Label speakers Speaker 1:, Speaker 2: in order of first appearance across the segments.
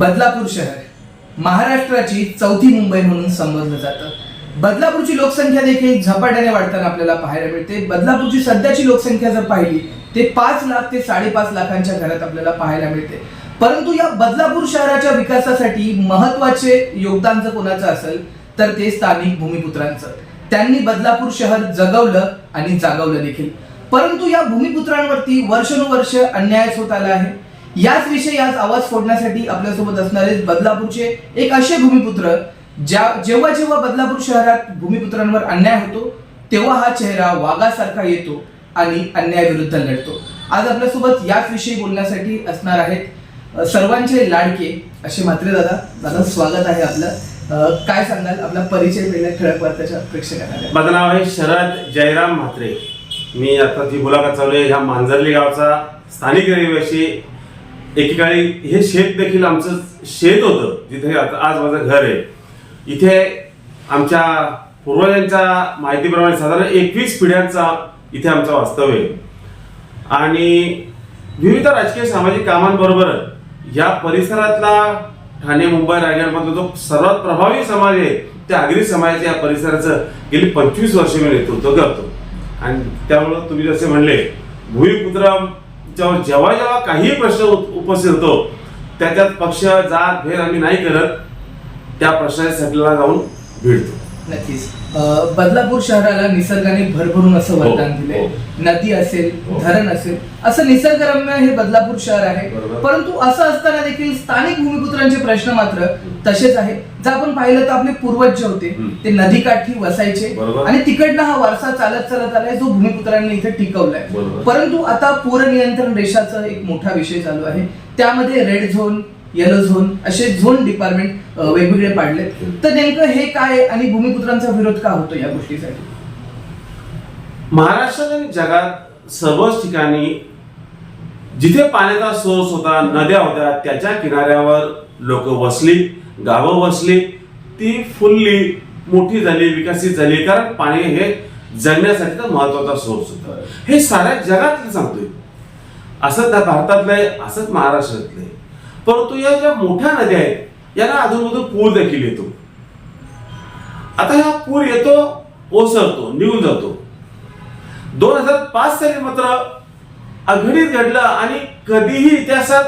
Speaker 1: बदलापूर शहर. महाराष्ट्राची चौथी मुंबई म्हणून संबोधलं जातं. बदलापूरची लोकसंख्या देखील झपाट्याने वाढताना आपल्याला पाहायला मिळते. बदलापूरची सध्याची लोकसंख्या जर पाहिली ते पाच लाख ते साडेपाच लाखांच्या घरात आपल्याला पाहायला मिळते. परंतु या बदलापूर शहराच्या विकासासाठी महत्त्वाचे योगदान जर कोणाचं असेल तर ते स्थानिक भूमिपुत्रांचं. त्यांनी बदलापूर शहर जगवलं आणि जागवलं देखील. परंतु या भूमिपुत्रांवरती वर्षानुवर्ष अन्याय होत आला आहे. याच विषयी आज आवाज फोडण्यासाठी आपल्यासोबत असणारे बदलापूरचे एक असे भूमिपुत्र ज्या जेव्हा जेव्हा बदलापूर शहरात भूमिपुत्रांवर अन्याय होतो तेव्हा हा चेहरा वाघासारखा येतो आणि अन्यायाविरुद्ध लढतो. आज आपल्यासोबत याच विषयी बोलण्यासाठी असणार आहेत सर्वांचे लाडके. असे म्हात्रे दादा दादा स्वागत आहे आपलं. काय सांगाल? आपला परिचय पहिल्या ठळक वार्ताच्या प्रेक्षकांना
Speaker 2: माझं नाव आहे शरद जयराम म्हात्रे. मी आता जी मुलाखत चालू आहे ह्या मांजरली गावचा स्थानिक रहिवासी एकेकाळी हे शेत देखील आमचं शेत होतं जिथे आता आज माझं घर आहे. इथे आमच्या पूर्वजांच्या माहितीप्रमाणे साधारण एकवीस पिढ्यांचा इथे आमचं वास्तव्य आहे. आणि विविध राजकीय सामाजिक कामांबरोबर या परिसरातला ठाणे मुंबई रायगडमधला जो सर्वात प्रभावी समाज आहे त्या आगरी समाजाच्या या परिसराचं गेली पंचवीस वर्ष मी नेतृत्व करतो. आणि त्यामुळं तुम्ही जसे म्हणले भूमिपुत्रांच्यावर जेव्हा जेव्हा काही प्रश्न उपस्थित होतो त्याच्यात पक्ष जात भेद आम्ही नाही करत. त्या प्रश्नाच्या सगळ्याला जाऊन भिडतो
Speaker 1: नक्कीच बदलापूर शहराला निसर्गाने भरभरून असं
Speaker 2: हो,
Speaker 1: वरदान दिले
Speaker 2: हो.
Speaker 1: नदी असेल
Speaker 2: हो.
Speaker 1: धरण असेल असं निसर्गरम्य हे बदलापूर शहर आहे. परंतु असं असताना देखील स्थानिक भूमिपुत्रांचे प्रश्न मात्र तसेच आहे जर आपण पाहिलं तर आपले पूर्वज जे होते. ते नदीकाठी वसायचे. आणि तिकडनं हा वारसा चालत चालत आलाय जो भूमिपुत्रांनी इथे टिकवलाय. परंतु आता पूर नियंत्रण रेषाचा एक मोठा विषय चालू आहे त्यामध्ये रेड झोन येलो झोन असे झोन डिपार्टमेंट वेगवेगळे पाडले तर नेमकं हे काय आणि भूमिपुत्रांचा विरोध का होतो या गोष्टीसाठी?
Speaker 2: महाराष्ट्रात आणि जगात सर्वच ठिकाणी जिथे पाण्याचा सोर्स होता नद्या होत्या त्याच्या किनाऱ्यावर लोक वसली गावं वसली ती फुलली मोठी झाली विकसित झाली कारण पाणी हे जगण्यासाठीचा महत्त्वाचा सोर्स होता. हे साऱ्या जगातलं सांगतोय. असंच त्या भारतातलं आहे असंच महाराष्ट्रातलं आहे परंतु या ज्या मोठ्या नद्या आहेत याला अधूनमधून पूर देखील येतो. आता हा पूर येतो ओसरतो निघून जातो. दोन हजार पाच साली मात्र अघडीत घडलं आणि कधीही इतिहासात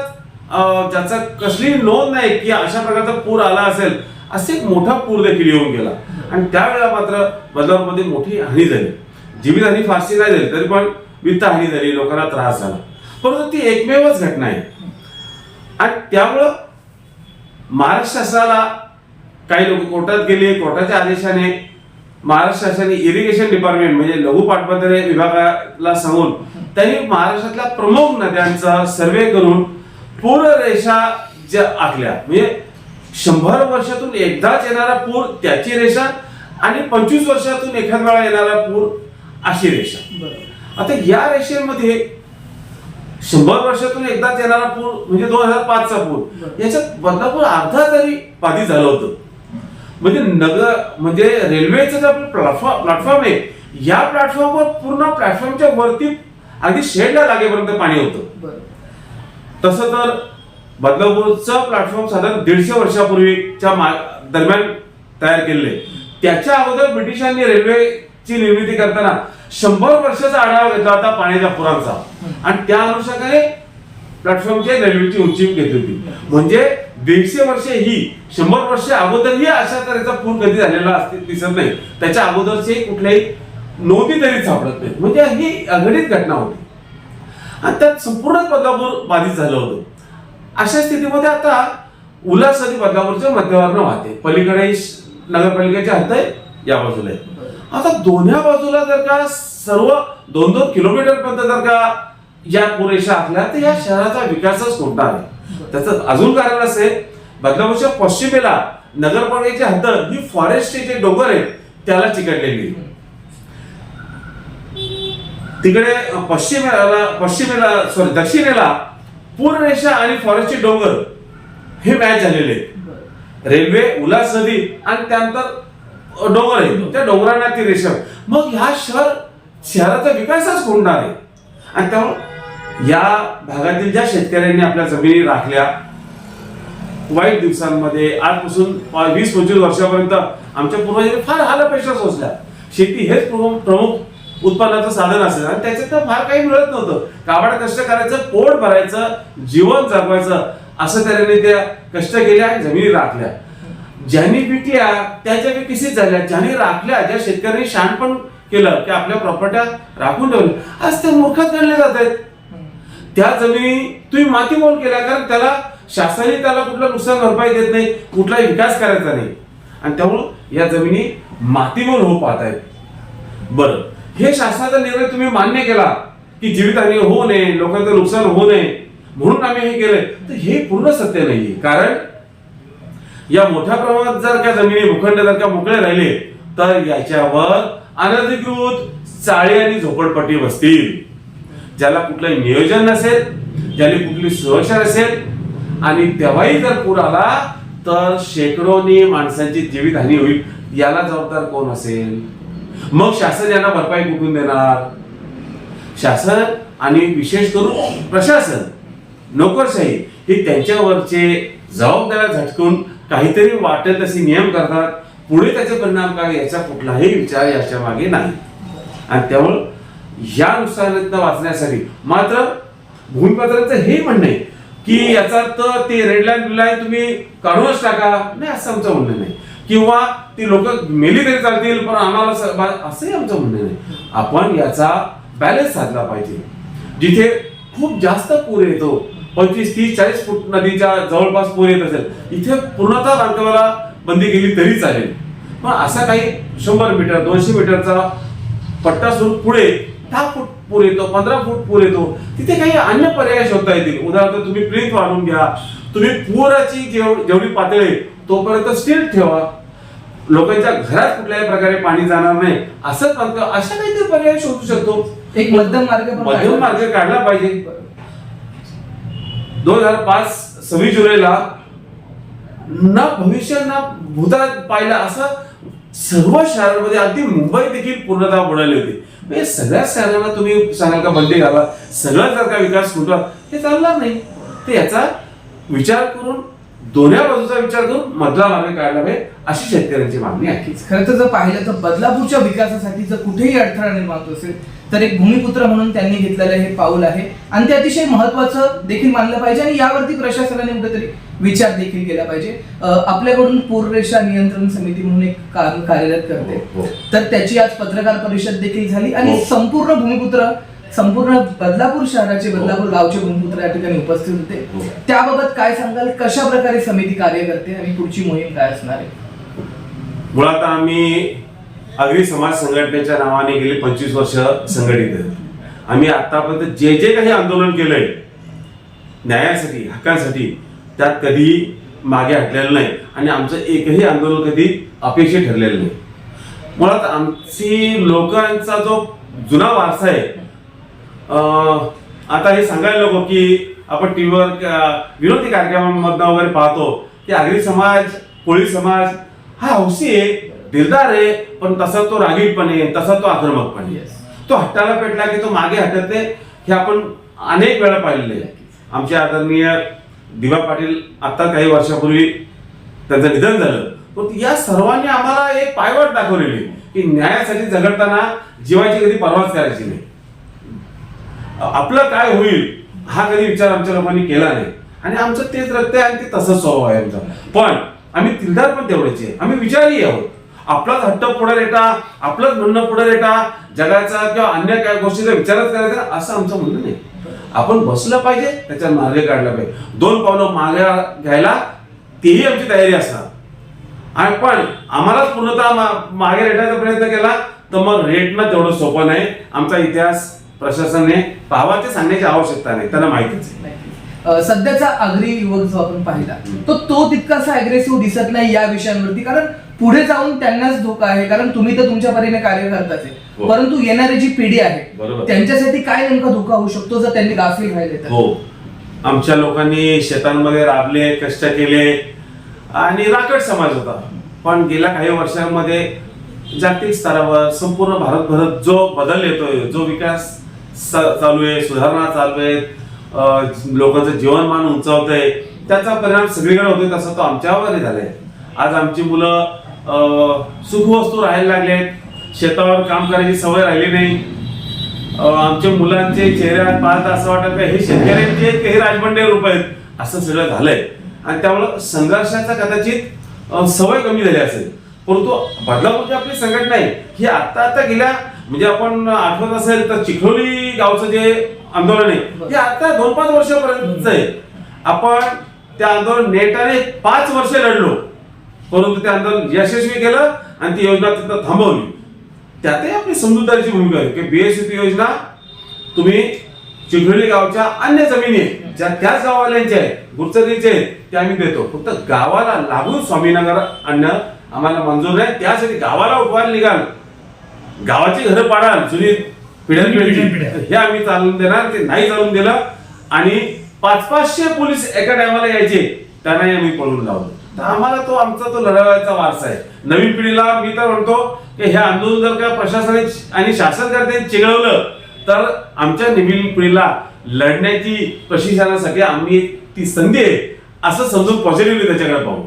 Speaker 2: त्याचा ज्याचा कसली नोंद नाही की अशा प्रकारचा पूर आला असेल असे एक मोठा पूर देखील येऊन गेला. आणि त्यावेळेला मात्र बदलापूरमध्ये मोठी हानी झाली. जीवितहानी फारशी नाही झाली तरी पण वित्तहानी झाली लोकांना त्रास झाला. परंतु ती एकमेवच घटना आहे. आणि त्यामुळं महाराष्ट्र शासनाला काही लोक कोर्टात गेले कोर्टाच्या आदेशाने महाराष्ट्र शासनाने इरिगेशन डिपार्टमेंट म्हणजे लघु पाटबंधारे विभागाला सांगून त्यांनी महाराष्ट्रातल्या प्रमुख नद्यांचा सर्वे करून पूररेषा ज्या आखल्या म्हणजे शंभर वर्षातून एकदाच येणारा पूर त्याची रेषा आणि पंचवीस वर्षातून एखाद वेळा येणारा पूर अशी रेषा. आता या रेषेमध्ये शंभर वर्षातून एकदाच येणारा पूर म्हणजे दोन हजार पाचचा पूर. याच्यात बदलापूर अर्धा तरी बाधित झालं होतं. म्हणजे नगर म्हणजे रेल्वेचं जे आपलं प्लॅटफॉर्म प्लॅटफॉर्म आहे या प्लॅटफॉर्मवर पूर्ण प्लॅटफॉर्मच्या वरती अगदी शेडला लागेपर्यंत पाणी होतं. तसं तर बदलापूरचं प्लॅटफॉर्म साधारण दीडशे वर्षापूर्वीच्या दरम्यान तयार केलेले त्याच्या अगोदर ब्रिटिशांनी ची निर्मिती करताना शंभर वर्षाचा आढावा घेतला होता पाण्याच्या पुरांचा. आणि त्या अनुषंगाने प्लॅटफॉर्मच्या रेल्वेची उंची घेतली होती. म्हणजे दीडशे वर्ष ही शंभर वर्ष अगोदरही अशा तऱ्हेचा पूर कधी झालेला असते दिसत नाही. त्याच्या अगोदरचे कुठल्याही नोंदी तरी सापडत नाही म्हणजे ही अघटित घटना होती. आणि त्यात संपूर्ण बदलापूर बाधित झालं होतं. अशा स्थितीमध्ये आता उल्हास नदी बदलापूरच्या मध्यवर्न वाहते. पलीकडे नगरपालिकेच्या हद्द आहे या बाजूला आहे आता दोन्ही बाजूला जर का सर्व दोन दोन किलोमीटर पर्यंत जर का या पुरेशा आखल्या तर या शहराचा विकासच कोणता आहे. त्याचं अजून कारण असे बदलापूरच्या पश्चिमेला नगरपालिकेची हद्द ही फॉरेस्टचे जे डोंगर आहेत त्याला चिकटलेली आहे. तिकडे पश्चिमेला पश्चिमेला सॉरी दक्षिणेला पूर्णरेषा आणि फॉरेस्टचे डोंगर हे मॅच झालेले रेल्वे उल्हास नदी आणि त्यानंतर डोंगर आहे. त्या डोंगरांना ती रेषा मग ह्या शहर शहराचा विकासच होणार आहे. आणि त्यामुळे या भागातील ज्या शेतकऱ्यांनी आपल्या जमिनी राखल्या वाईट दिवसांमध्ये आजपासून वीस पंचवीस वर्षापर्यंत आमच्या पूर्वजांनी फार हालपेक्षा सोसल्या. शेती हेच प्रमुख प्रमुख उत्पन्नाचं साधन असेल. आणि त्याच्यात तर फार काही मिळत नव्हतं. काबाड कष्ट करायचं पोट भरायचं जीवन जगवायचं असं त्याने त्या कष्ट केल्या आणि जमिनी राखल्या. ज्यांनी विकल्या त्याच्या विकसित झाल्या ज्यांनी राखल्या ज्या शेतकऱ्यांनी शहाणपण केलं की आपल्या प्रॉपर्ट्या राखून ठेवल्या आज त्या मूर्खात गणले जात आहेत. त्या जमिनी तुम्ही माती मातीमोल केल्या कारण त्याला शासनाने त्याला कुठलं नुकसान भरपाई देत नाही कुठलाही विकास करायचा नाही. आणि त्यामुळं या जमिनी मातीमोल होऊ पाहत आहेत. बरं हे शासनाचा निर्णय तुम्ही मान्य केला की जीवितहानी होऊ नये लोकांचं नुकसान होऊ नये म्हणून आम्ही हे केलंय. तर हे पूर्ण सत्य नाहीये. कारण या मोठ्या प्रमाणात जर का जमिनी भूखंड जर का मोकळे राहिले तर याच्यावर अनधिकृत चाळी आणि झोपडपट्टी बसतील. ज्याला कुठलंही नियोजन नसेल ज्याला कुठली सुरक्षा नसेल आणि तेव्हाही जर पूर आला तर शेकडोनी माणसांची जीवितहानी होईल. याला जबाबदार कोण असेल? मग शासन यांना भरपाई कुठून देणार? शासन आणि विशेष करून प्रशासन नोकरशाही हे त्यांच्यावरचे जबाबदाऱ्या झटकून काहीतरी वाटेल तसे नियम करतात. पुढे त्याचे परिणाम काय? याचा कुठलाही विचार याच्या मागे नाही. आणि त्यामुळं या नुकसानात वाचण्यासाठी मात्र भूमिपत्रांचं हे म्हणणं आहे की याचा तर ते रेड लाईन ब्लू लाईन तुम्ही काढूनच टाका. नाही असं आमचं म्हणणं नाही. किंवा ती लोक मेली तरी चालतील पण आम्हाला स- असंही आमचं म्हणणं नाही. आपण याचा बॅलन्स साधला पाहिजे. जिथे खूप जास्त पूर येतो पंचवीस तीस चाळीस फूट नदीच्या जवळपास पूर येत असेल. इथे पूर्णतः बांधकामाला बंदी केली तरी चालेल. पण असा काही शंभर मीटर दोनशे मीटरचा पट्टा सोडून पुढे दहा फूट पूर येतो पंधरा फूट पूर येतो. तिथे काही अन्य पर्याय शोधता येतील. उदाहरणार्थ तुम्ही प्रिंट वाढवून घ्या. तुम्ही पुराची जेव- जेवढी पातळी आहे, तोपर्यंत स्टील ठेवा. लोकांच्या घरात कुठल्याही प्रकारे पाणी जाणार नाही. असं अशा काहीतरी पर्याय शोधू शकतो.
Speaker 1: एक मध्यम मार्ग
Speaker 2: मध्यम मार्ग काढला पाहिजे. दोन हजार पाच सव्वीस जुलैला ना भविष्य ना भूतात पाहिला असं सर्व शहरांमध्ये अगदी मुंबई देखील पूर्णतः बुडाली होती. म्हणजे सगळ्या शहरांना तुम्ही सांगाल का बंदी घाला सगळं जर का विकास कुठला हे चालणार नाही. तर याचा विचार करून दोन्ही बाजूचा विचार करून मधला मार्ग काढला पाहिजे अशी शेतकऱ्यांची मागणी आहे.
Speaker 1: खरं तर जर पाहिलं तर बदलापूरच्या विकासासाठी जर कुठेही अडथळा निर्माण होत असेल तर एक भूमिपुत्र म्हणून त्यांनी घेतलेलं हे पाऊल आहे आणि ते अतिशय महत्वाचं देखील मानलं पाहिजे आणि यावरती प्रशासनाने कुठेतरी विचार देखील केला पाहिजे आपल्याकडून पूररेषा नियंत्रण समिती म्हणून एक काम कार्यरत करते
Speaker 2: हो, हो.
Speaker 1: तर त्याची आज पत्रकार परिषद देखील झाली आणि
Speaker 2: हो.
Speaker 1: संपूर्ण भूमिपुत्र संपूर्ण बदलापूर शहराचे. बदलापूर गावचे भूमिपुत्र या ठिकाणी उपस्थित होते. त्याबाबत काय सांगाल कशा प्रकारे समिती कार्य करते आणि पुढची मोहीम काय असणार आहे
Speaker 2: मुळात आम्ही अग्री समाज संघटनेच्या नावाने गेली पंचवीस वर्ष संघटित आहेत आम्ही आतापर्यंत जे जे काही आंदोलन केलंय न्यायासाठी हक्कांसाठी त्यात कधीही मागे हटलेलं नाही. आणि आमचं एकही आंदोलन कधी अपेक्षित ठरलेलं नाही. मुळात आमची लोकांचा जो जुना वारसा आहे आता हे सांगायला नको की आपण टीव्हीवर विरोधी कार्यक्रमांमधनं वगैरे पाहतो की आगरी समाज कोळी समाज हा हौशी आहे. दिलदार आहे पण तसा तो रागीटपणे तसा तो आक्रमकपणे. आहे. तो हट्टाला पेटला की तो मागे हटत हे आपण अनेक वेळा पाहिलेले आहे. आमचे आदरणीय दिवा पाटील आता काही वर्षापूर्वी त्यांचं निधन झालं. पण या सर्वांनी आम्हाला एक पायवाट दाखवलेली आहे की न्यायासाठी झगडताना जीवाची कधी परवाच करायची नाही. आपलं काय होईल हा कधी विचार आमच्या लोकांनी केला नाही. आणि आमचं तेच रक्त आहे आणि ते तसंच स्वभाव आहे आमचा. पण आम्ही तिलदार पण तेवढेच आहे. आम्ही विचारी आहोत. आपलाच हट्ट पुढे रेटा आपलंच म्हणणं पुढे रेटा जगाचा किंवा अन्य काय गोष्टीचा विचारच करायचा असं आमचं म्हणणं नाही. आपण बसलं पाहिजे त्याच्यात मार्ग काढला पाहिजे. दोन पावलं मागे घ्यायला तेही आमची तयारी असणार. आणि पण आम्हालाच पूर्णतः मागे रेटायचा प्रयत्न केला तर मग रेटनं तेवढं सोपं नाही. आमचा इतिहास प्रशासनाने पाहावा ते सांगण्याची आवश्यकता नाही त्यांना माहितीच
Speaker 1: सध्याचा आगरी युवक जो आपण पाहिला तो तो तितकासा अग्रेसिव्ह दिसत नाही या विषयांवरती कारण पुढे जाऊन त्यांनाच धोका आहे कारण तुम्ही तर तुमच्या परीने कार्य करताच आहे.
Speaker 2: हो.
Speaker 1: परंतु येणारी जी पिढी आहे
Speaker 2: बरोबर.
Speaker 1: त्यांच्यासाठी काय नेमका धोका होऊ शकतो जर त्यांनी गाफील राहिले तर
Speaker 2: हो. आमच्या लोकांनी शेतांमध्ये राबले कष्ट केले आणि राकट समाज होता. पण गेल्या काही वर्षांमध्ये जागतिक स्तरावर संपूर्ण भारतभरात जो बदल येतोय जो विकास स- चालू आहे सुधारणा चालू आहे अं, लोकांचं जीवनमान उंचावत आहे त्याचा परिणाम सगळीकडे होतोय तसा तो आमच्यावरही झालाय. आज आमची मुलं सुखवस्तू राहायला लागलेत. शेतावर काम करायची सवय राहिली नाही. आमच्या मुलांचे चेहऱ्यात पाहता असं वाटत हे शेतकऱ्यांचे आहेत हे राजबंडे रूप आहेत? असं सगळं झालंय. आणि त्यामुळं संघर्षाचा कदाचित सवय कमी झाली असेल. परंतु बदलापूरची आपली संघटना आहे. ही आता आता गेल्या म्हणजे आपण आठवत असेल तर चिखलोली गावचं जे आंदोलन आहे हे आता दोन पाच वर्षापर्यंतच आहे. आपण त्या आंदोलन नेटाने पाच वर्ष लढलो. परंतु ते आंदोलन यशस्वी केलं आणि ती योजना तिथं थांबवली. त्यातही आपली समजूतदारीची भूमिका आहे की बीएससी योजना तुम्ही चिखलोली गावच्या अन्य जमिनी ज्या त्याच गावाल्यांच्या आहेत गुरचरीचे आहेत ते आम्ही देतो. फक्त गावाला लागून स्वामीनगर आणणं आम्हाला मंजूर नाही. त्यासाठी गावाला उठवायला निघाल गावाची घरं पाडाल जुनी पिढ्यानपिढी
Speaker 3: पिढ्या.
Speaker 2: हे आम्ही चालून देणार ते नाही चालून दिलं. आणि पाच पाचशे पोलीस एका टायमाला यायचे त्यांनाही आम्ही पळून लावलं. तर आम्हाला तो आमचा तो लढवायचा वारसा आहे. नवीन पिढीला मी तर म्हणतो की हे आंदोलन जर का प्रशासनाने आणि शासनकर्त्यांनी चिघळवलं तर आमच्या नवीन पिढीला लढण्याची प्रशिक्षणासाठी आम्ही ती संधी आहे. असं समजून पॉझिटिव्हली त्याच्याकडे पाहू.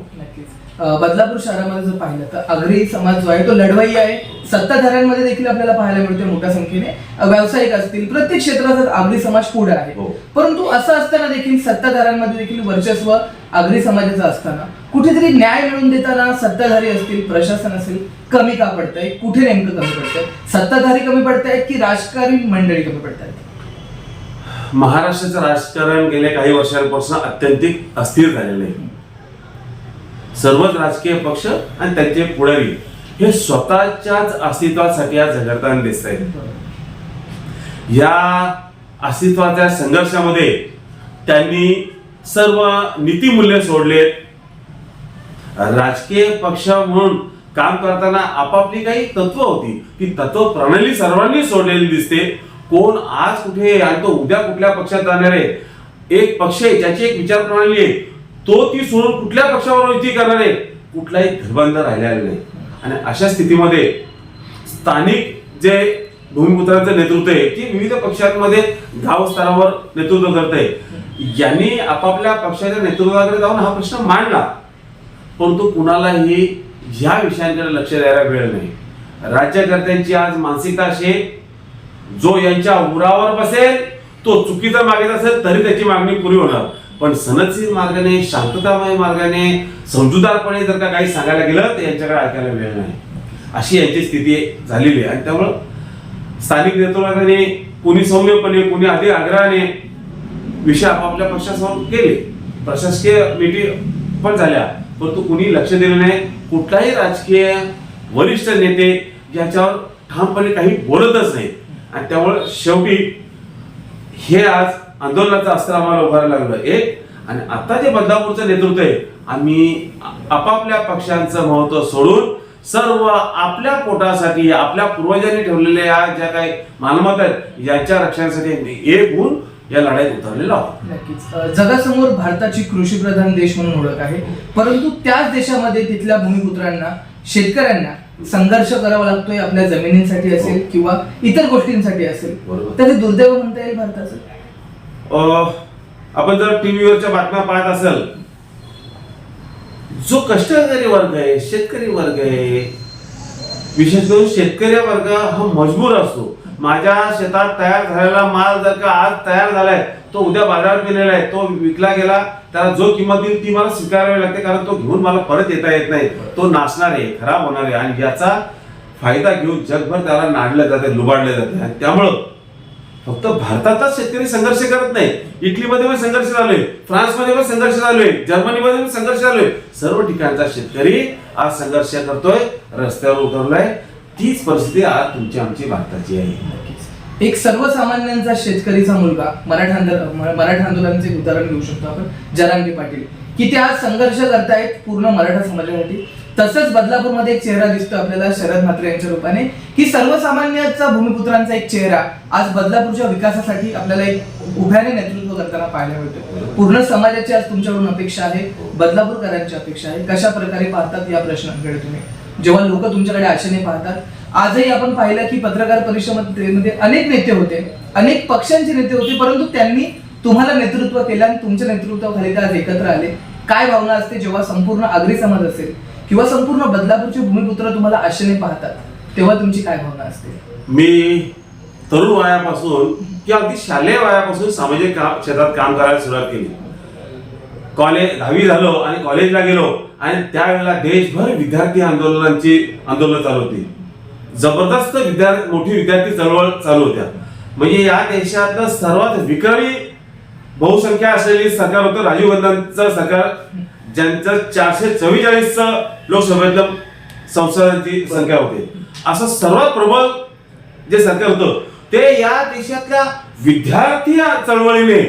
Speaker 1: बदलापूर शहरामध्ये जर पाहिलं तर आगरी समाज जो आहे तो लढवाई आहे. सत्ताधाऱ्यांमध्ये देखील आपल्याला पाहायला मिळते मोठ्या संख्येने. व्यावसायिक असतील प्रत्येक क्षेत्रात आगरी समाज पुढे आहे
Speaker 2: हो.
Speaker 1: परंतु असं असताना देखील सत्ताधाऱ्यांमध्ये देखील वर्चस्व आगरी समाजाचं असताना कुठेतरी न्याय मिळवून देताना सत्ताधारी असतील प्रशासन असेल कमी का पडतंय? कुठे नेमकं कमी पडतंय? सत्ताधारी कमी पडतायत की राजकारणी मंडळी कमी पडतायत?
Speaker 2: महाराष्ट्राचं राजकारण गेल्या काही वर्षांपासून अत्यंतिक अस्थिर झालेलं आहे. सर्वच राजकीय पक्ष आणि त्यांचे पुढारी हे स्वतःच्याच अस्तित्वासाठी आज झगडताना दिसत आहेत या अस्तित्वाच्या संघर्षामध्ये त्यांनी सर्व नीतिमूल्य सोडलेत. राजकीय पक्ष म्हणून काम करताना आपापली काही तत्व होती. ती तत्व प्रणाली सर्वांनी सोडलेली दिसते. कोण आज कुठे आणि तो उद्या कुठल्या पक्षात जाणार आहे? एक पक्ष आहे ज्याची एक विचार प्रणाली आहे. तो ती सोडून कुठल्या पक्षावर युती करणार आहे? कुठलाही धरबंध राहिलेला नाही. आणि अशा स्थितीमध्ये स्थानिक जे भूमिपुत्रांचं नेतृत्व आहे ते विविध पक्षांमध्ये गाव स्तरावर नेतृत्व करत आहे यांनी आपापल्या पक्षाच्या नेतृत्वाकडे जाऊन हा प्रश्न मांडला. परंतु कुणालाही ह्या विषयांकडे लक्ष द्यायला वेळ नाही. राज्यकर्त्यांची आज मानसिकता अशी जो यांच्या उरावर बसेल तो चुकीचा मागित असेल तरी त्याची मागणी पुरी होणार. पण सनदशीर मार्गाने शांततामय मार्गाने समजूदारपणे जर का काही सांगायला गेलं तर यांच्याकडे ऐकायला वेळ नाही. अशी यांची स्थिती झालेली आहे. आणि त्यामुळं स्थानिक नेतृत्वाने कोणी सौम्यपणे कुणी अधिक आग्रहाने विषय आपापल्या पक्षासमोर केले. प्रशासकीय मीटिंग पण झाल्या. परंतु कुणी लक्ष दिलं नाही. कुठलाही राजकीय वरिष्ठ नेते याच्यावर ठामपणे काही बोलतच नाही आणि त्यामुळे शेवटी हे आज आंदोलनाचं अस्त्र आम्हाला उभारायला लागलं. एक आणि आता जे बदलापूरचं नेतृत्व आहे आम्ही आपापल्या पक्षांचं महत्त्व सोडून सर्व आपल्या पोटासाठी आपल्या पूर्वजांनी ठेवलेल्या ज्या काही मालमत्ता आहेत यांच्या रक्षणासाठी एक होऊन या लढाईत उतरलेलो आहोत.
Speaker 1: नक्कीच. जगासमोर भारताची कृषीप्रधान देश म्हणून ओळख आहे. परंतु त्याच देशामध्ये तिथल्या भूमिपुत्रांना शेतकऱ्यांना संघर्ष करावा लागतोय आपल्या जमिनींसाठी असेल किंवा इतर गोष्टींसाठी असेल.
Speaker 2: बरोबर.
Speaker 1: तर हे दुर्दैव म्हणता येईल भारताचं?
Speaker 2: आपण जर टी व्हीवरच्या बातम्या पाहत असाल जो कष्टकरी वर्ग आहे शेतकरी वर्ग आहे विशेष करून शेतकरी वर्ग हा मजबूर असतो. माझ्या शेतात तयार झालेला माल जर का आज तयार झालाय तो उद्या बाजारात गेलेला आहे तो विकला गेला त्याला जो किंमत देईल ती मला स्वीकारावी लागते कारण तो घेऊन मला परत येता येत नाही. तो नाचणार आहे खराब होणार आहे आणि याचा फायदा घेऊन जगभर त्याला नाडलं जाते लुबाडलं जाते. आणि त्यामुळं फक्त भारतातच शेतकरी संघर्ष करत नाही. इटलीमध्ये पण संघर्ष चालू आहे फ्रान्समध्ये पण संघर्ष चालू आहे जर्मनीमध्ये पण संघर्ष चालू आहे सर्व ठिकाणचा शेतकरी आज संघर्ष करतोय. रस्त्यावर उतरलाय. तीच परिस्थिती आज तुमची आमची भारताची आहे.
Speaker 1: एक सर्वसामान्यांचा शेतकरीचा मुलगा मराठा आंदोलन मराठा आंदोलनाचे उदाहरण घेऊ शकतो आपण. जरांगी पाटील. की ते आज संघर्ष करतायत पूर्ण मराठा समाजासाठी? तसंच बदलापूरमध्ये एक चेहरा दिसतो आपल्याला शरद म्हात्रे यांच्या रूपाने. की सर्वसामान्याचा भूमिपुत्रांचा एक चेहरा आज बदलापूरच्या विकासासाठी आपल्याला एक उभ्याने नेतृत्व करताना पाहायला मिळतो पूर्ण समाजाची आज तुमच्याकडून अपेक्षा आहे बदलापूरकरांची अपेक्षा आहे. कशा प्रकारे पाहतात या प्रश्नांकडे तुम्ही? जेव्हा लोक तुमच्याकडे आशेने पाहतात आजही आपण पाहिलं की पत्रकार परिषदेमध्ये अनेक नेते होते अनेक पक्षांचे नेते होते परंतु त्यांनी तुम्हाला नेतृत्व केलं आणि तुमच्या नेतृत्वाखाली ते आज एकत्र आले. काय भावना असते जेव्हा संपूर्ण आगरी समाज असेल? किंवा संपूर्ण बदलापूरचे भूमिपुत्र तुम्हाला आशेने पाहतात तेव्हा तुमची काय भावना असते?
Speaker 2: मी तरुण वयापासून किंवा अगदी शालेय वयापासून सामाजिक काम क्षेत्रात काम करायला सुरुवात केली. कॉलेज दहावी झालो आणि कॉलेजला गेलो आणि त्यावेळेला देशभर विद्यार्थी आंदोलनांची आंदोलन चालू होती. जबरदस्त विद्यार्थी मोठी विद्यार्थी चळवळ चालू होत्या. म्हणजे या देशातलं सर्वात विक्रमी बहुसंख्या असलेली सरकार होतं राजीव गांधींचं सरकार ज्यांचं चारशे चव्वेचाळीस लोकसभेतलं संसदांची संख्या होती. असं सर्वात प्रबळ जे सरकार होतं ते या देशातल्या विद्यार्थी चळवळीने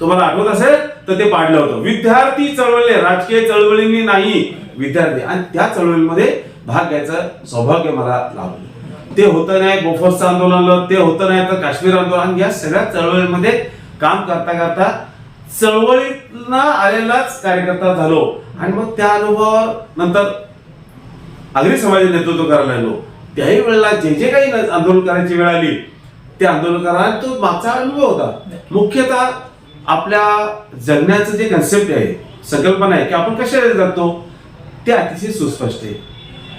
Speaker 2: तुम्हाला आठवत असेल तर ते पाडलं होतं. विद्यार्थी चळवळीने राजकीय चळवळींनी नाही विद्यार्थी. आणि त्या चळवळीमध्ये भाग घ्यायचं सौभाग्य मला लाभलं ते होतं नाही बोफर्सचं आंदोलन ते होतं नाही तर काश्मीर आंदोलन. या सगळ्या चळवळीमध्ये काम करता करता चळवळीतला आलेलाच कार्यकर्ता झालो. आणि मग त्या अनुभवानंतर आगरी समाज नेतृत्व करायला लागलो. त्याही वेळेला जे जे काही आंदोलन करायची वेळ आली ते आंदोलन करायला तो मागचा अनुभव होता. मुख्यतः आपल्या जगण्याचं जे कन्सेप्ट आहे संकल्पना आहे की आपण कशाला जगतो ते अतिशय सुस्पष्ट आहे.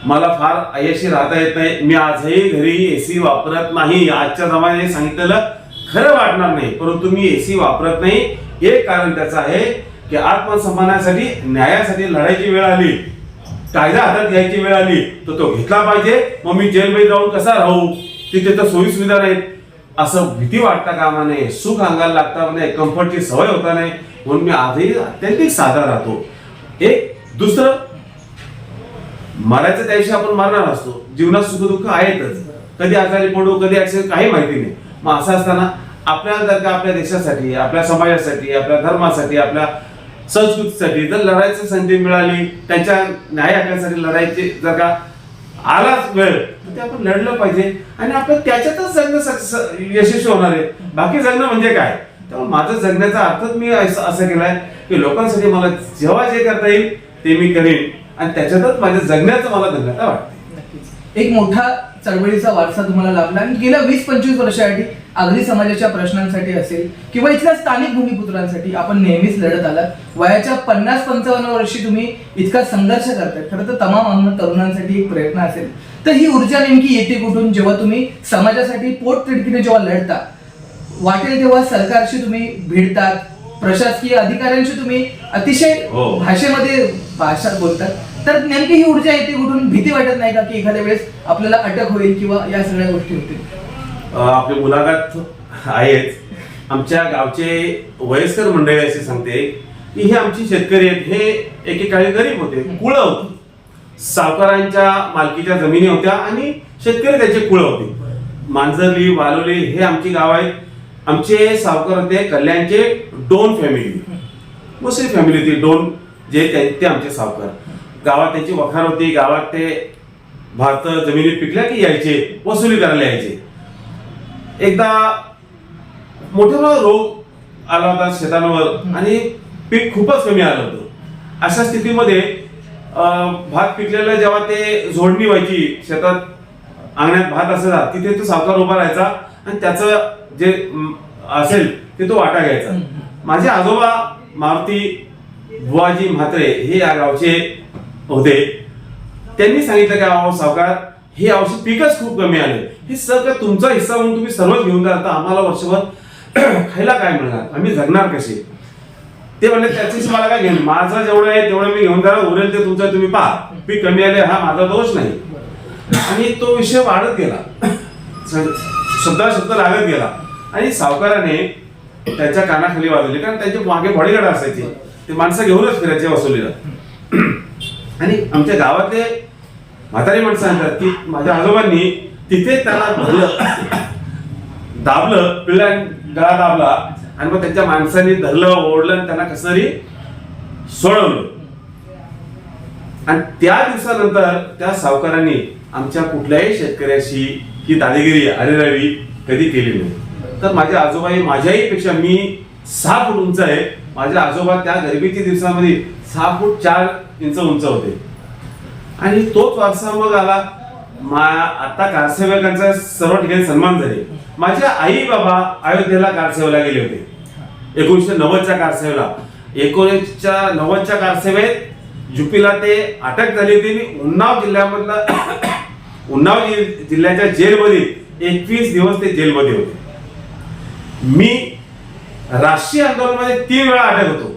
Speaker 2: मला फार अयशी राहता येत नाही. मी आजही घरी एसी वापरत नाही. आजच्या जमान्याने सांगितलेलं खरं वाटणार नाही. परंतु मी एसी वापरत नाही. एक कारण त्याचं आहे की आत्मसन्मानासाठी न्यायासाठी लढायची वेळ आली. कायदा हातात घ्यायची वेळ आली तर तो घेतला पाहिजे. मग मी जेलमध्ये जाऊन कसा राहू? तिथे तर सोयी सुविधा नाहीत असं भीती वाटता कामा नये सुख अंगाला लागता नये कम्फर्टची सवय होता नाही. म्हणून मी आजही अत्यंतिक साधा राहतो. एक दुसरं मरायचं त्याविषयी आपण मरणार असतो. जीवनात सुख दुःख आहेतच. कधी आजारी पडू कधी ऍक्सिडेंट काही माहिती नाही. मग असं असताना आपल्या जर का आपल्या देशासाठी आपल्या समाजासाठी आपल्या धर्मासाठी आपल्या संस्कृतीसाठी जर लढायची संधी मिळाली त्यांच्या न्याय हक्कासाठी लढायची जर का आलाच वेळ तर ते आपण लढलं पाहिजे. आणि आपण त्याच्यातच जगणं सक्स- यशस्वी होणार आहे. बाकी जगणं म्हणजे काय? त्यामुळे माझं जगण्याचा अर्थच मी असं असं केलाय की लोकांसाठी मला जेव्हा जे करता येईल ते मी करेन. आणि त्याच्यातच माझ्या जगण्याचं मला धन्यता वाटतं
Speaker 1: एक मोठा चळवळीचा वारसा तुम्हाला लाभला. आणि गेल्या वीस पंचवीस वर्षासाठी आगरी समाजाच्या प्रश्नांसाठी असेल किंवा इथल्या स्थानिक भूमिपुत्रांसाठी आपण नेहमीच लढत आलात. वयाच्या पन्नास पंचावन्न वर्षी तुम्ही इतका संघर्ष करताय खरं तर तमाम तरुणांसाठी एक प्रयत्न असेल. तर ही ऊर्जा नेमकी येते कुठून? जेव्हा तुम्ही समाजासाठी पोट तिडकीने जेव्हा लढता वाटेल तेव्हा सरकारशी तुम्ही भिडतात प्रशासकीय अधिकाऱ्यांशी तुम्ही अतिशय
Speaker 2: हो.
Speaker 1: भाषेमध्ये भाषा बोलतात. तर नेमकी ही ऊर्जा येते कुठून? भीती वाटत नाही का की एखाद्या वेळेस आपल्याला अटक होईल किंवा या सगळ्या गोष्टी होतील?
Speaker 2: आपली मुलाखत आहेच. आमच्या गावचे वयस्कर मंडळी असे सांगते की हे आमचे शेतकरी आहेत. हे एकेकाळी गरीब होते कुळं होती. सावकारांच्या मालकीच्या जमिनी होत्या आणि शेतकरी त्याचे कुळं होते. मांजरली वालोली हे आमची गाव आहेत. आमचे सावकार होते कल्याणचे डोन फॅमिली मुस्लिम फॅमिली होती डोन जे ते ते आमचे सावकार. गावात त्यांची वखार होती गावात ते भात जमिनीत पिकल्या की यायचे वसुली करायला यायचे. एकदा मोठा रोग आला होता शेतांवर आणि पीक खूपच कमी आलं होतं. अशा स्थितीमध्ये भात पिकलेलं जेव्हा ते झोडणी व्हायची शेतात अंगणात भात असायचा तिथे तो सावकार उभा राहायचा आणि त्याचं जे असेल ते तो वाटा घ्यायचा. माझे आजोबा मारुती बुवाजी म्हात्रे हे या गावचे होते. त्यांनी सांगितलं की अहो सावकार हे औषध पिकच खूप कमी आले हे सगळं तुमचा हिस्सा म्हणून तुम्ही सर्वच घेऊन जा. आता आम्हाला वर्षभर खायला काय मिळणार? आम्ही जगणार कसे? ते म्हणले त्याच्याशी मला काय घेईन माझं जेवढं आहे तेवढं मी घेऊन जाणार उरेल ते तुमचं तुम्ही पहा. पीक कमी आले हा माझा दोष नाही. आणि तो विषय वाढत गेला. शब्दा शब्द लागत गेला. आणि सावकाराने त्याच्या कानाखाली वाजवले. कारण त्यांचे मागे बॉडीगार्ड असायचे. ते माणसं घेऊनच फिरायचे वसुलीला. आणि आमच्या गावातले म्हातारी माणसं सांगतात की माझ्या आजोबांनी तिथे त्याला धरलं दाबलं पिळा गळा दाबला आणि मग त्यांच्या माणसांनी धरलं ओढलं आणि त्यांना कसं तरी सोडवलं. आणि त्या दिवसानंतर त्या सावकारांनी आमच्या कुठल्याही शेतकऱ्याशी ही दादागिरी अरेरावी कधी केली नाही. तर माझे आजोबा हे माझ्याही पेक्षा मी सहा फूट उंच आहे. माझ्या आजोबा त्या गरिबीच्या दिवसामध्ये सहा फूट चार इंच उंच होते. आणि तोच वारसा मग आला. मा आता कारसेवकांचा सर्व ठिकाणी सन्मान झाले. माझ्या आई बाबा अयोध्येला कारसेवेला गेले होते. एकोणीसशे नव्वदच्या कारसेवेला. एकोणीसच्या नव्वदच्या कारसेवेत युपीला ते अटक झाली होती आणि उन्नाव जिल्ह्यामधला उन्नाव जिल्ह्याच्या जेलमध्ये एकवीस दिवस ते जेलमध्ये होते. मी राष्ट्रीय आंदोलनामध्ये तीन वेळा अटक होतो.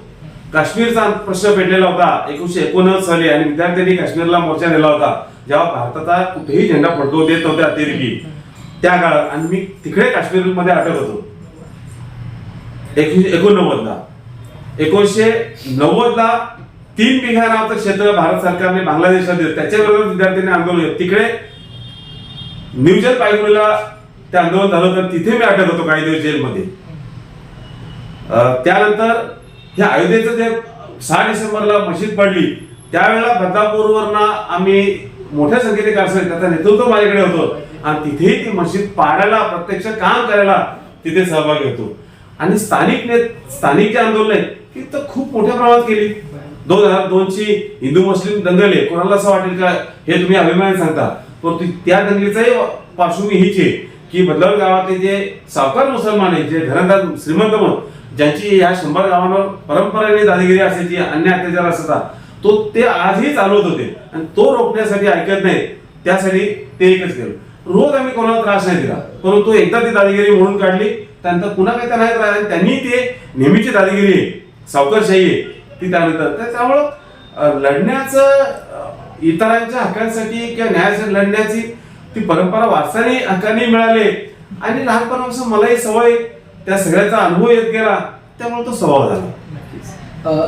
Speaker 2: काश्मीरचा प्रश्न पेटलेला होता. एकोणीशे एकोणनव्वद साली आणि विद्यार्थ्यांनी काश्मीरला मोर्चा नेला होता. जेव्हा भारताचा कुठेही झेंडा पडतो देत नव्हते अतिरेकी. त्या काळात आणि मी तिकडे काश्मीरमध्ये अटक होतो. एकोणीशे एकोणनव्वदला. एकोणीशे नव्वदला तीन बिघा नावाचं क्षेत्र भारत सरकारने बांगलादेशात दिलं. त्याच्याबरोबर विद्यार्थ्यांनी आंदोलन केलं. तिकडे न्यू जलपाईगुडीला ते आंदोलन झालं तर तिथे मी अटक होतो काही दिवस जेलमध्ये. त्यानंतर हे अयोध्येचं जे सहा डिसेंबरला मशीद पडली त्यावेळेला बदलापूरवरनं आम्ही मोठ्या संख्येने कारखाने त्याचं नेतृत्व माझ्याकडे होतं. आणि तिथेही ती मशीद पाडायला प्रत्यक्ष काम करायला तिथे सहभागी होतो. आणि स्थानिक ने स्थानिक जे आंदोलन आहे ती तर खूप मोठ्या प्रमाणात केली. दोन हजार दोनची हिंदू मुस्लिम दंगल आहे कोणाला असं वाटेल का हे तुम्ही अभिमान सांगता. परंतु त्या दंगलीचाही पार्श्वभूमी हीच आहे की बदलाव गावातले जे सावकार मुसलमान आहेत जे घरंदाज श्रीमंत म्हणून ज्यांची या शंभर गावांवर परंपरेने दादागिरी असायची अन्य अत्याचार असायचा तो ते आजही चालवत होते. आणि तो रोखण्यासाठी ऐकत नाही त्यासाठी ते एकच केलं. रोज आम्ही कोणाला त्रास नाही दिला परंतु एकदा ती दादागिरी म्हणून काढली त्यानंतर पुन्हा काही त्यांना नाही त्रास त्यांनी ते नेहमीची दादागिरी आहे सावकारशाही आहे ती त्यानंतर. त्याच्यामुळं लढण्याचं इतरांच्या हक्कांसाठी किंवा न्यायासाठी लढण्याची ती परंपरा वारसाने हक्काने मिळाले. आणि लहानपणापासून मलाही सवय त्या सगळ्याचा अनुभव येत गेला त्यामुळे तो स्वभाव झाला.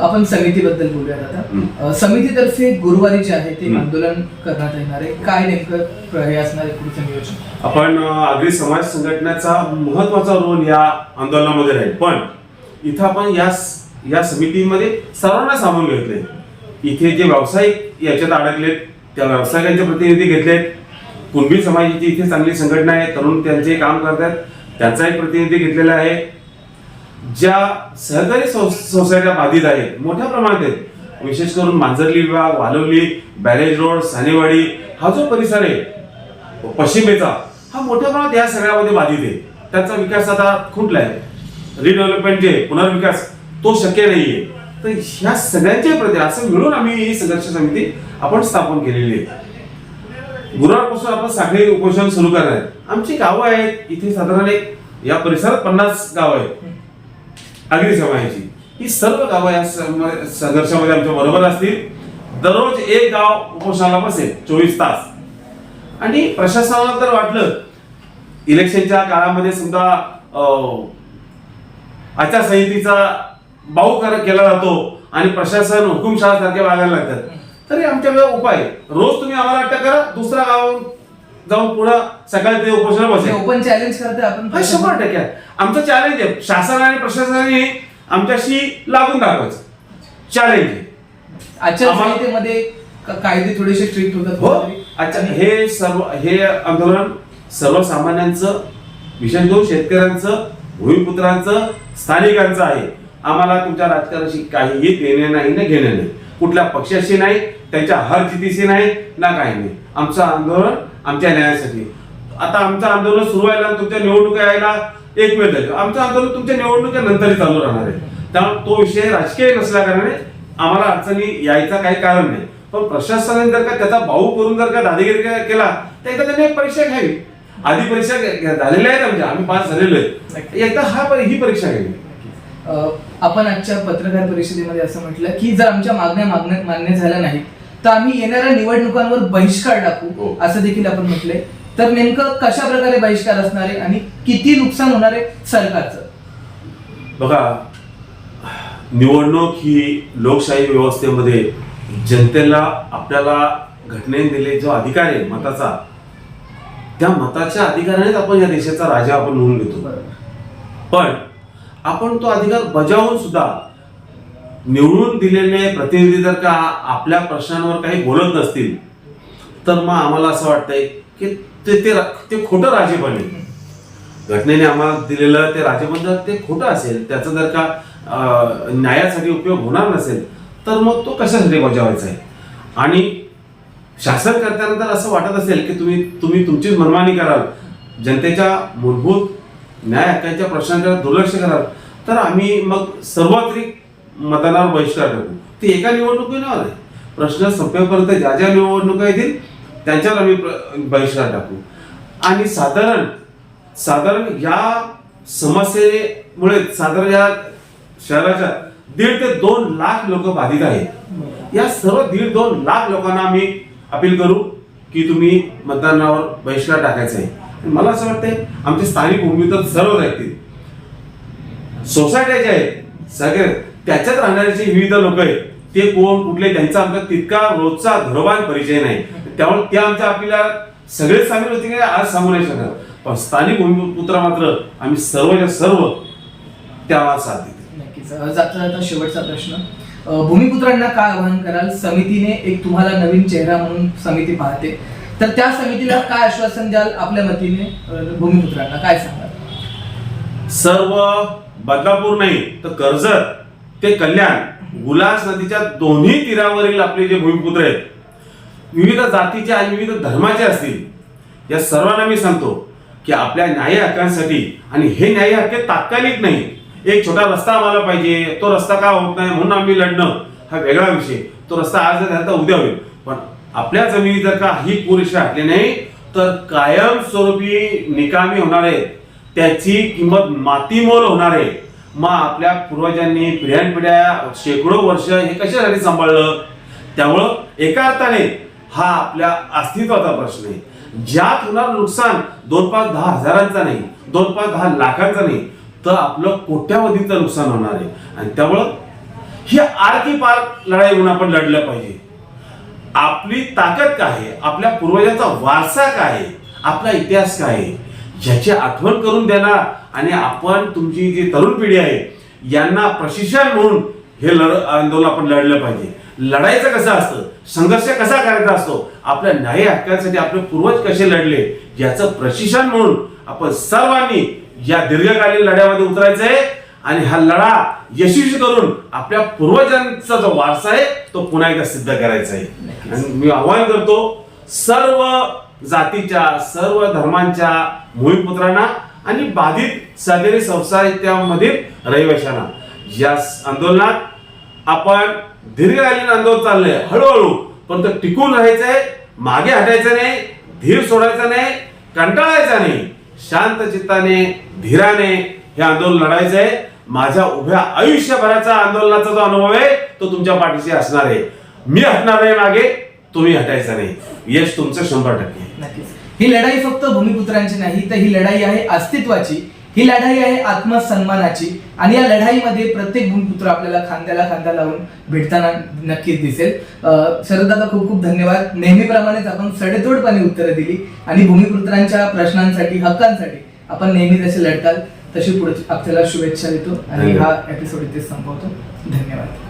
Speaker 1: आपण समितीबद्दल बोलूयात आता. समितीतर्फे गुरुवारी जे आहे ते. आंदोलन करण्यात येणार आहे. काय नेमकं हे असणार आहे पुढचं नियोजन?
Speaker 2: आपण आगरी समाज संघटनेचा महत्त्वाचा रोल या आंदोलनामध्ये राहील. पण इथं आपण या या समितीमध्ये सर्वांना सामावून घेतले इथे जे व्यावसायिक याच्यात अडकलेत त्या व्यावसायिकांचे प्रतिनिधी घेतलेत. कुणबी समाजाची इथे चांगली संघटना आहे तरुण त्यांचे काम करतात त्यांचा एक प्रतिनिधी घेतलेला आहे. ज्या सहकारी सोसायट्या बाधित आहेत मोठ्या प्रमाणात आहेत विशेष करून मांजरली विभाग वालवली बॅरेज रोड सानेवाडी हा जो परिसर आहे पश्चिमेचा हा मोठ्या प्रमाणात या सगळ्यामध्ये बाधित आहे. त्याचा विकास आता खुटला आहे? रिडेव्हलपमेंट जे पुनर्विकास तो शक्य नाहीये. तर ह्या सगळ्यांच्या प्रति असं मिळून आम्ही ही संघर्ष समिती आपण स्थापन केलेली आहे. गुरुवारपासून आपण साखळी उपोषण सुरू करणार आहे आमची गावं आहेत इथे साधारण एक या परिसरात पन्नास गाव आहेत. आगरी समाजाची. ही सर्व गावं या संघर्षामध्ये आमच्या बरोबर असतील. दररोज एक गाव उपोषणाला बसेल चोवीस तास. आणि प्रशासनाला तर वाटलं इलेक्शनच्या काळामध्ये समजा अं, आचारसंहितेचा बाऊ केला जातो आणि प्रशासन हुकुमशहा सारखे वागायला लागतात. तरी आमच्याकडे उपाय आहे. रोज तुम्ही आम्हाला अटक करा दुसरा गाव जाऊन पुढं सकाळी ते उपोषण बसेल.
Speaker 1: ओपन चॅलेंज करते आपण
Speaker 2: हा शंभर टक्के आहे. आमचं चॅलेंज आहे. शासन आणि प्रशासनाने आमच्याशी लागून दाखवायचं. चॅलेंज आहे.
Speaker 1: आचारसंहितेमध्ये क- कायदे थोडेसे स्ट्रिक्ट होतात
Speaker 2: हो. अच्छा हे सर्व हे आंदोलन सर्वसामान्यांचं विशेष करून शेतकऱ्यांचं भूमिपुत्रांचं स्थानिकांचं आहे. आम्हाला तुमच्या राजकारणाशी काहीही देणे नाही ना घेणे नाही. कुठल्या पक्षाशी नाही त्यांच्या हर जितीशी नाही ना काही नाही. आमचं आंदोलन आमच्या न्यायासाठी. आता आमचं आंदोलन सुरू व्हायला तुमच्या निवडणुका यायला एक वेळ झाली आमचं आंदोलन तुमच्या निवडणुकीनंतरही चालू राहणार आहे. त्यामुळे तो विषय राजकीय नसल्या कारणाने आम्हाला अडचणी यायचं काही कारण नाही. पण प्रशासनाने जर का त्याचा भाऊ करून जर का दादागिरी केला तर एकदा त्यांनी एक परीक्षा घ्यावी. आधी परीक्षा झालेल्या आहेत आमच्या. आम्ही पास झालेलो आहे. एकदा हा ही परीक्षा घ्यावी.
Speaker 1: आपण आजच्या पत्रकार परिषदेमध्ये असं म्हटलं की जर आमच्या मागण्या मागण्या मान्य झाल्या नाहीत तर आम्ही येणाऱ्या निवडणुकांवर बहिष्कार टाकू
Speaker 2: हो.
Speaker 1: असं देखील आपण म्हटलंय. तर नेमकं कशा प्रकारे बहिष्कार असणार आहे आणि किती नुकसान होणार आहे सरकारचं?
Speaker 2: बघा निवडणूक ही लोकशाही व्यवस्थेमध्ये जनतेला आपल्याला घटनेने दिले जो अधिकार आहे मताचा त्या मताच्या अधिकारानेच आपण या देशाचा राजा आपण म्हणून घेतो. पण आपण तो अधिकार बजावून सुद्धा निवडून दिलेले प्रतिनिधी जर का आपल्या प्रश्नांवर काही बोलत नसतील तर मग आम्हाला असं वाटतंय की ते ते ते खोटं राजेपण आहे घटनेने आम्हाला दिलेलं ते राजेपण जर ते खोटं असेल. त्याचा जर का न्यायासाठी उपयोग होणार नसेल तर मग तो कशासाठी बजावायचा आहे? आणि शासन करताना जर असं वाटत असेल की तुम्ही तुम्ही तुमचीच मनमानी कराल. जनतेच्या मूलभूत न्याय हक्कांच्या प्रश्नांकडे दुर्लक्ष कराल. तर आम्ही मग सर्वात्रिक मतदानावर बहिष्कार टाकू ते एका निवडणुकीनं नाही प्रश्न संपेपर्यंत ज्या ज्या निवडणुका येतील त्यांच्यावर आम्ही बहिष्कार टाकू. आणि साधारण साधारण या समस्येमुळे साधारण या शहराच्या दीड ते दोन लाख लोक बाधित आहेत. या सर्व दीड दोन लाख लोकांना आम्ही अपील करू की तुम्ही मतदानावर बहिष्कार टाकायचा आहे. मला असं वाटतंय आमचे स्थानिक भूमिगत सर्व राहतील सोसायट्या ज्या आहेत सगळे त्याच्यात राहणारे जे विविध लोक आहेत ते कोण कुठले त्यांचा आमचा तितका रोजचा घरोबान परिचय नाही. त्यामुळे त्या आमच्या आपल्याला सगळेच सामील होते की आज सांगू नाही शकत पण स्थानिक भूमिपुत्र मात्र आम्ही सर्वच्या सर्व त्या साथ देते
Speaker 1: नक्कीच. जाता जाता शेवटचा प्रश्न. भूमिपुत्रांना काय आवाहन कराल? समितीने एक तुम्हाला नवीन चेहरा म्हणून समिती पाहते. तर त्या समितीला काय आश्वासन द्याल आपल्या मतीने? भूमिपुत्रांना काय सांगाल?
Speaker 2: सर्व बदलापूर नाही तर कर्जत ते कल्याण गुलास नदीच्या दोन्ही तीरावरील आपले जे भूमिपुत्र आहेत विविध जातीचे आणि विविध धर्माचे असतील या सर्वांना मी सांगतो की आपल्या न्याय हक्कांसाठी आणि हे न्याय हक्क तात्कालिक नाही एक छोटा रस्ता आम्हाला पाहिजे तो रस्ता का होत नाही म्हणून आम्ही लढणं हा वेगळा विषय. तो रस्ता आज झाला तर उद्या होईल. पण आपल्या जमिनी जर का ही पुरेशी हटली नाही तर कायमस्वरूपी निकामी होणार आहे त्याची किंमत मातीमोल होणार आहे. मग आपल्या पूर्वजांनी पिढ्यानपिढ्या शेकडो वर्ष हे कशासाठी सांभाळलं? त्यामुळं एका अर्थाने हा आपल्या अस्तित्वाचा प्रश्न आहे. ज्यात होणार नुकसान दोन पाच दहा हजारांचा नाही दोन पाच दहा लाखांचा नाही तर आपलं कोट्यावधीचं नुकसान होणार आहे. आणि त्यामुळं ही आरती पार लढाई म्हणून आपण लढलं पाहिजे. आपली ताकद काय आहे? आपल्या पूर्वजांचा वारसा काय आहे? आपला इतिहास काय आहे? याची आठवण करून देणार आणि आपण तुमची जी तरुण पिढी आहे यांना प्रशिक्षण म्हणून हे लढ आंदोलन आपण लढलं पाहिजे. लढायचं कसं असतं? संघर्ष कसा करायचा असतो? आपल्या न्याय हक्कांसाठी आपले पूर्वज कसे लढले? याचं प्रशिक्षण म्हणून आपण सर्वांनी या दीर्घकालीन लढ्यामध्ये उतरायचं आहे आणि हा लढा यशस्वी करून आपल्या पूर्वजांचा जो वारसा आहे तो पुन्हा एकदा सिद्ध करायचा आहे आणि मी आवाहन करतो सर्व जातीच्या सर्व धर्मांच्या भूमिपुत्रांना आणि बाधित सागरी संस्थांमधील रहिवाशांना. या आंदोलनात आपण दीर्घकालीन आंदोलन चाललंय हळूहळू. पण तर टिकून राहायचंय मागे हटायचं नाही धीर सोडायचा नाही कंटाळायचा नाही. शांत चित्ताने धीराने हे आंदोलन लढायचंय माझ्या उभ्या आयुष्यभराचा आंदोलनाचा जो अनुभव आहे तो तुमच्या पाठीशी असणार आहे. मी हटणार आहे मागे. तुम्ही हटायचा नाही. यश तुमचं शंभर टक्के.
Speaker 1: नक्कीच. ही लढाई फक्त भूमिपुत्रांची नाही तर ही लढाई आहे अस्तित्वाची. ही लढाई आहे आत्मसन्मानाची. आणि या लढाईमध्ये प्रत्येक भूमिपुत्र आपल्याला खांद्याला खांदा लावून भेटताना नक्कीच दिसेल. शरददादा खूप खूप धन्यवाद. नेहमीप्रमाणेच आपण सडेतोडपणे उत्तरं दिली. आणि भूमिपुत्रांच्या प्रश्नांसाठी हक्कांसाठी आपण नेहमी जसे लढताल तशी पुढे आपल्याला शुभेच्छा देतो. आणि हा एपिसोड इथे संपवतो. धन्यवाद.